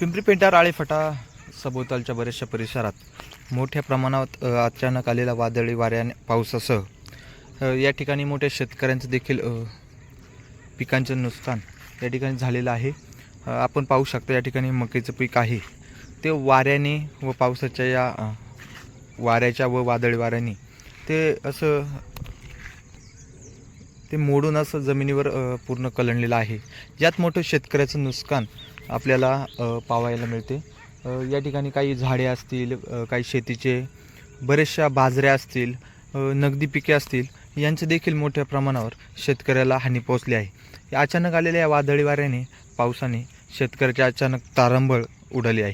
पिंपरी पेंटार आळेफटा सभोवतालच्या बऱ्याचशा परिसरात मोठ्या प्रमाणात अचानक आलेल्या वादळी वाऱ्याने पावसासह या ठिकाणी मोठ्या शेतकऱ्यांचं देखील पिकांचं नुकसान या ठिकाणी झालेलं आहे. आपण पाहू शकता या ठिकाणी मकईचं पीक आहे. ते वाऱ्याने व पावसाच्या या वाऱ्याच्या व वादळी वाऱ्याने ते असं ते मोडून असं जमिनीवर पूर्ण कलंडलेलं आहे. यात मोठं शेतकऱ्याचं नुकसान आपल्याला पावायला मिळते. या ठिकाणी काही झाडे असतील काही शेतीचे बऱ्याचशा बाजऱ्या असतील नगदी पिके असतील यांचे देखील मोठ्या प्रमाणावर शेतकऱ्याला हानी पोहोचली आहे. या अचानक आलेल्या या वादळी वाऱ्याने पावसाने शेतकऱ्याची अचानक तारंबळ उडाली आहे.